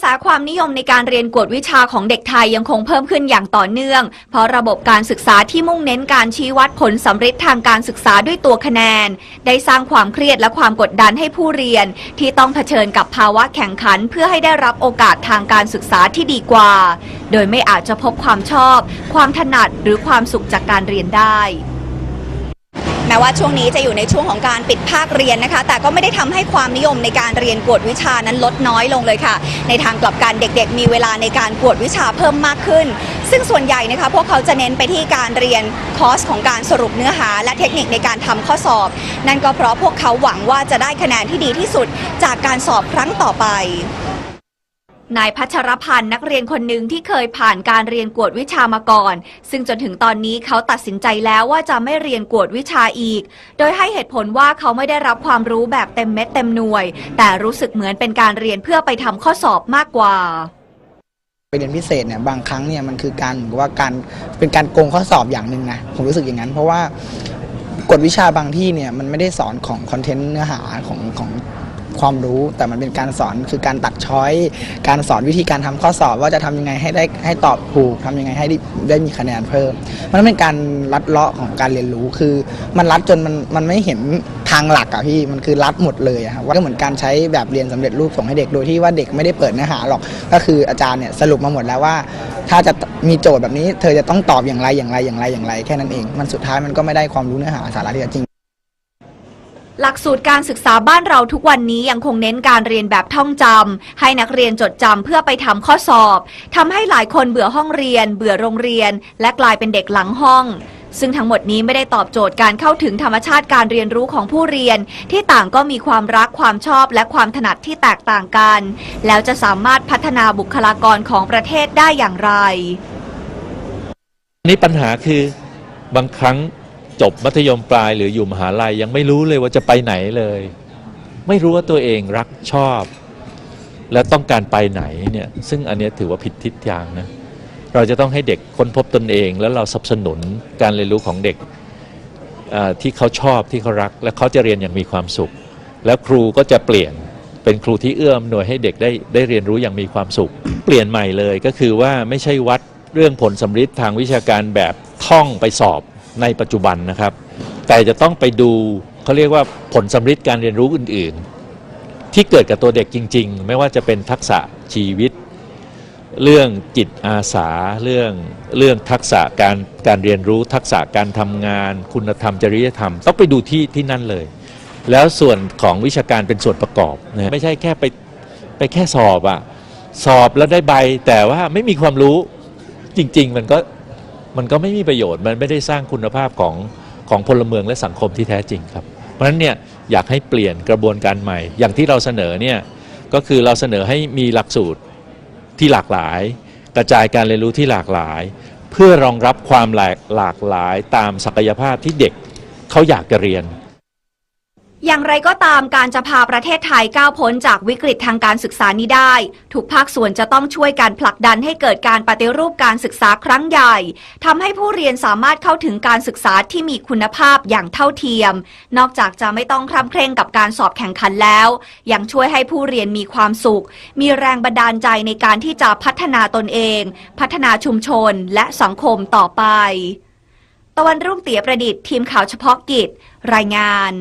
แสความนิยมในการเรียนกวดวิชาของเด็กไทยยังคงเพิ่มขึ้นอย่างต่อเนื่อง เพราะระบบการศึกษาที่มุ่งเน้นการชี้วัดผลสำเร็จทางการศึกษาด้วยตัวคะแนน ได้สร้างความเครียดและความกดดันให้ผู้เรียน ที่ต้องเผชิญกับภาวะแข่งขัน เพื่อให้ได้รับโอกาสทางการศึกษาที่ดีกว่า โดยไม่อาจจะพบความชอบ ความถนัดหรือความสุขจากการเรียนได้ แม้ว่าช่วงนี้จะอยู่ในช่วงของการปิดภาคเรียนนะคะ แต่ก็ไม่ได้ทำให้ความนิยมในการเรียนกวดวิชานั้นลดน้อยลงเลยค่ะ ในทางกลับกันเด็กๆ มีเวลาในการกวดวิชาเพิ่มมากขึ้น ซึ่งส่วนใหญ่นะคะพวกเขาจะเน้นไปที่การเรียนคอร์สของการสรุปเนื้อหา และเทคนิคในการทำข้อสอบ นั่นก็เพราะพวกเขาหวังว่าจะได้คะแนนที่ดีที่สุดจากการสอบครั้งต่อไป นายพัชรพันธ์นักเรียนคนหนึ่งที่เคยผ่านการเรียนกวดวิชามาก่อน ซึ่งจนถึงตอนนี้เขาตัดสินใจแล้วว่าจะไม่เรียนกวดวิชาอีก โดยให้เหตุผลว่าเขาไม่ได้รับความรู้แบบเต็มเม็ดเต็มหน่วย แต่รู้สึกเหมือนเป็นการเรียนเพื่อไปทำข้อสอบมากกว่าไปเรียนพิเศษเนี่ยบางครั้งเนี่ยมันคือการเหมือนกับว่าการเป็นการโกงข้อสอบอย่างหนึ่งนะผมรู้สึกอย่างนั้น เพราะว่ากฎวิชาบางที่เนี่ยมันไม่ได้สอนของคอนเทนต์เนื้อหาของของ ความรู้ แต่มันเป็นการสอนคือการตัดช้อย การสอนวิธีการทำข้อสอบว่าจะทำยังไงให้ได้ให้ตอบถูกทำยังไงให้ได้ได้มีคะแนนเพิ่ม มันเป็นการลัดเลาะของการเรียนรู้คือ มันลัดจนมันมันไม่เห็นทางหลักอะพี่มันคือลัดหมดเลยอะครับว่าก็เหมือนการใช้แบบเรียนสำเร็จรูปส่งให้เด็กโดยที่ว่าเด็กไม่ได้เปิดเนื้อหาหรอก ก็คืออาจารย์เนี่ยสรุปมาหมดแล้วว่า ถ้าจะมีโจทย์แบบนี้ เธอจะต้องตอบอย่างไรอย่างไรอย่างไรอย่างไรแค่นั้นเอง มันสุดท้ายมันก็ไม่ได้ความรู้เนื้อหาสาระที่จริง หลักสูตรการศึกษาบ้านเราทุกวันนี้ยังคงเน้นการเรียนแบบท่องจำให้นักเรียนจดจำเพื่อไปทำข้อสอบทำให้หลายคนเบื่อห้องเรียน เบื่อโรงเรียน และกลายเป็นเด็กหลังห้อง ซึ่งทั้งหมดนี้ไม่ได้ตอบโจทย์การเข้าถึงธรรมชาติการเรียนรู้ของผู้เรียน ที่ต่างก็มีความรักความชอบและความถนัดที่แตกต่างกัน แล้วจะสามารถพัฒนาบุคลากรของประเทศได้อย่างไร นี่ปัญหาคือบางครั้ง จบมัธยมปลายหรืออยู่มหาลัยยังไม่รู้เลยว่าจะไปไหนเลย ไม่รู้ว่าตัวเองรักชอบ แล้วต้องการไปไหนเนี่ยซึ่งอันนี้ถือว่าผิดทิศทางนะเราจะต้องให้เด็กค้นพบตนเอง แล้วเราสนับสนุนการเรียนรู้ของเด็กที่เขาชอบที่เขารัก และเขาจะเรียนอย่างมีความสุข แล้วครูก็จะเปลี่ยนเป็นครูที่เอื้อมหน่วยให้เด็กได้ได้เรียนรู้อย่างมีความสุข เปลี่ยนใหม่เลยก็คือว่าไม่ใช่วัดเรื่องผลสำฤทธิ์ทางวิชาการแบบท่องไปสอบ ในปัจจุบันนะครับ แต่จะต้องไปดูเขาเรียกว่าผลสำฤทธิ์การเรียนรู้อื่น ๆ ที่เกิดกับตัวเด็กจริง ๆ ไม่ว่าจะเป็นทักษะชีวิต เรื่องจิตอาสาเรื่องเรื่องทักษะการการเรียนรู้ ทักษะการทำงาน คุณธรรมจริยธรรม ต้องไปดูที่ที่นั่นเลย แล้วส่วนของวิชาการเป็นส่วนประกอบนะไม่ใช่แค่ไปไปแค่สอบอะสอบแล้วได้ใบแต่ว่าไม่มีความรู้จริง ๆ มันก็ มันก็ไม่มีประโยชน์ มันไม่ได้สร้างคุณภาพของของพลเมืองและสังคมที่แท้จริงครับ เพราะฉะนั้นเนี่ยอยากให้เปลี่ยนกระบวนการใหม่ อย่างที่เราเสนอเนี่ยก็คือเราเสนอให้มีหลักสูตรที่หลากหลาย กระจายการเรียนรู้ที่หลากหลาย เพื่อรองรับความหลากหลากหลายตามศักยภาพที่เด็กเขาอยากจะเรียน อย่างไรก็ตามการจะพาประเทศไทยก้าวพ้นจากวิกฤตทางการศึกษานี้ได้ ทุกภาคส่วนจะต้องช่วยการผลักดันให้เกิดการปฏิรูปการศึกษาครั้งใหญ่ทำให้ผู้เรียนสามารถเข้าถึงการศึกษาที่มีคุณภาพอย่างเท่าเทียม นอกจากจะไม่ต้องคร่ำเคร่งกับการสอบแข่งขันแล้ว ยังช่วยให้ผู้เรียนมีความสุข มีแรงบันดาลใจในการที่จะพัฒนาตนเอง พัฒนาชุมชนและสังคมต่อไป ตะวันรุ่งเตียประดิษฐ์ทีมข่าวเฉพาะกิจ รายงาน